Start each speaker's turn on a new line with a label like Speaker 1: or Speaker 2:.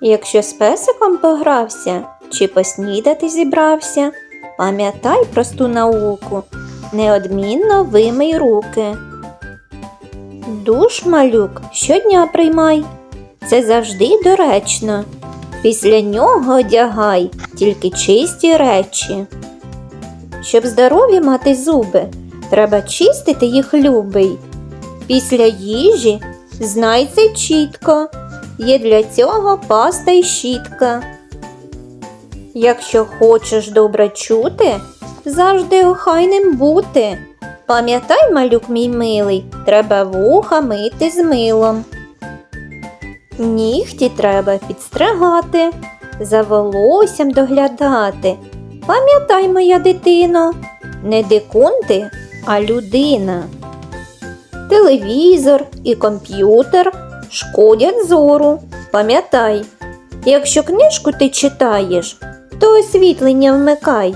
Speaker 1: Якщо з песиком погрався чи поснідати зібрався, пам'ятай просту науку, неодмінно вимий руки. Душ малюк щодня приймай, це завжди доречно. Після нього одягай тільки чисті речі. Щоб здорові мати зуби, треба чистити їх любий. Після їжі знай це чітко, є для цього паста й щітка. Якщо хочеш добре чути, завжди охайним бути. Пам'ятай, малюк мій милий, треба вуха мити з милом. Нігті треба підстригати, за волоссям доглядати. Пам'ятай, моя дитино, не дикун ти, а людина. Телевізор і комп'ютер шкодять зору. Пам'ятай, якщо книжку ти читаєш, то освітлення вмикай.